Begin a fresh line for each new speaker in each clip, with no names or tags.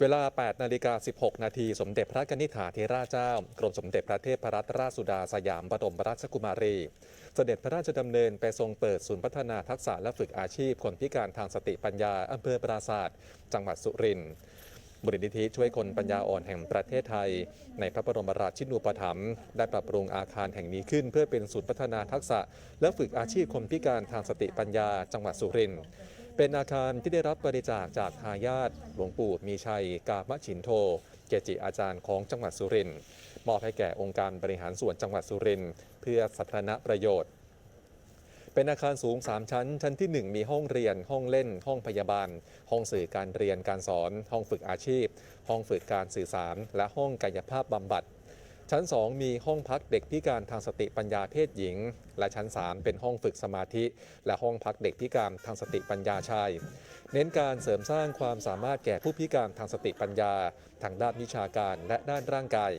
เวลา 8 นาฬิกา 16 นาที สมเด็จพระกนิษฐาธิราชเจ้า กรมสมเด็จพระเทพรัตนราชสุดาสยามบรมราชกุมารี เสด็จพระราชดำเนินไปทรงเปิดศูนย์พัฒนาทักษะและฝึกอาชีพคนพิการทางสติปัญญาอำเภอปราศาสตร์จังหวัดสุรินทร์มูลนิธิช่วยคนปัญญาอ่อนแห่งประเทศไทย ในพระบรมราชินูปถัมภ์ได้ปรับปรุงอาคารแห่งนี้ขึ้น เพื่อเป็นศูนย์พัฒนาทักษะ และฝึกอาชีพคนพิการทางสติปัญญาจังหวัดสุรินทร์ เป็นอาคารที่ได้รับบริจาคจากทายาทหลวงปู่มีชัย กามชินโท เกจิอาจารย์ของจังหวัดสุรินทร์มอบให้แก่องค์การบริหารส่วนจังหวัดสุรินทร์เพื่อสาธารณประโยชน์ เป็นอาคารสูง 3 ชั้น ชั้นที่ 1 มีห้องเรียน ห้องเล่น ห้องพยาบาล ห้องสื่อการเรียนการสอน ห้องฝึกอาชีพ ห้องฝึกการสื่อสาร และห้องกายภาพบำบัด ชั้น 2 มีห้องพักเด็กพิการทางสติปัญญาเพศหญิง และชั้น 3 เป็นห้องฝึกสมาธิ และห้องพักเด็กพิการทางสติปัญญาชาย เน้นการเสริมสร้างความสามารถแก่ผู้พิการทางสติปัญญา ทางด้านวิชาการและด้านร่างกาย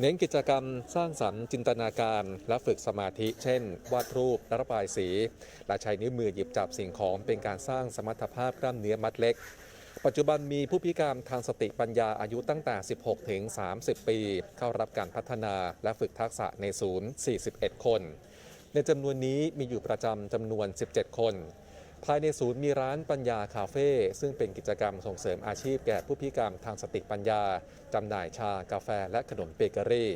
เน้นกิจกรรมสร้างสรรค์จินตนาการและฝึกสมาธิ เช่น วาดรูปและระบายสี และใช้นิ้วมือหยิบจับสิ่งของเป็นการสร้างสมรรถภาพกล้ามเนื้อมัดเล็ก ปัจจุบันมีผู้พิการทางสติปัญญาอายุตั้งแต่ 16 ถึง 30 ปี เข้ารับการพัฒนาและฝึกทักษะในศูนย์ 41 คน ในจำนวนนี้มีอยู่ประจำจำนวน 17 คน ภายในศูนย์มีร้านปัญญาคาเฟ่ซึ่งเป็นกิจกรรมส่งเสริมอาชีพแก่ผู้พิการทางสติปัญญาจำหน่ายชากาแฟและขนมเบเกอรี่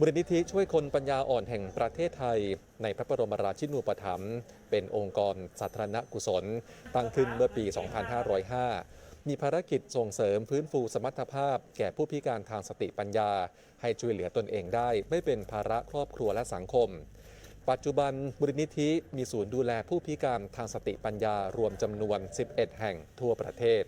มูลนิธิช่วยคนปัญญาอ่อนแห่งประเทศไทย ในพระบรมราชินูปถัมภ์เป็นองค์กรสาธารณกุศล ตั้งขึ้นเมื่อปี 2505 มีภารกิจส่งเสริมฟื้นฟูสมรรถภาพ แก่ผู้พิการทางสติปัญญา ให้ช่วยเหลือตนเองได้ ไม่เป็นภาระครอบครัวและสังคม ปัจจุบันมูลนิธิมีศูนย์ดูแลผู้พิการทางสติปัญญารวมจำนวน 11 แห่งทั่วประเทศ